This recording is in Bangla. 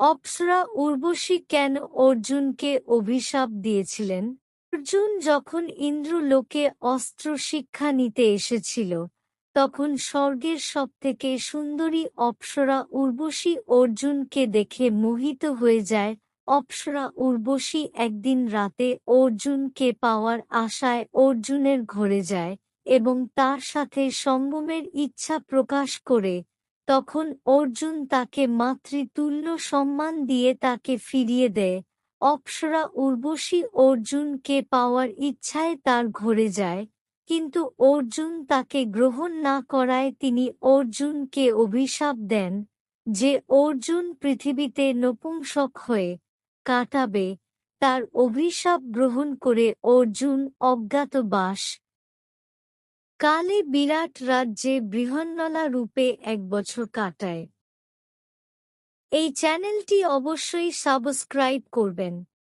অপ্সরা উর্বশী কেন অর্জুনকে অভিশাপ দিয়েছিলেন? অর্জুন যখন ইন্দ্রলোকে অস্ত্র শিক্ষা নিতে এসেছিল, তখন স্বর্গের সবথেকে সুন্দরী অপ্সরা উর্বশী অর্জুনকে দেখে মোহিত হয়ে যায়। অপ্সরা উর্বশী একদিন রাতে অর্জুনকে পাওয়ার আশায় অর্জুনের ঘরে যায় এবং তার সাথে সম্ভবের ইচ্ছা প্রকাশ করে তখন অর্জুন তাকে মাতৃতুল্য সম্মান দিয়ে তাকে ফিরিয়ে দেয়। অপ্সরা উর্বশী অর্জুনকে পাওয়ার ইচ্ছায় তার ঘরে যায়, কিন্তু অর্জুন তাকে গ্রহণ না করায় তিনি অর্জুনকে অভিশাপ দেন, যে অর্জুন পৃথিবীতে নপুংসক হয়ে কাটাবে। তার অভিশাপ গ্রহণ করে অর্জুন অজ্ঞাতবাস কালে বিরাট রাজ্যে বৃহন্নলা রূপে এক বছর কাটায়। এই চ্যানেলটি অবশ্যই সাবস্ক্রাইব করবেন।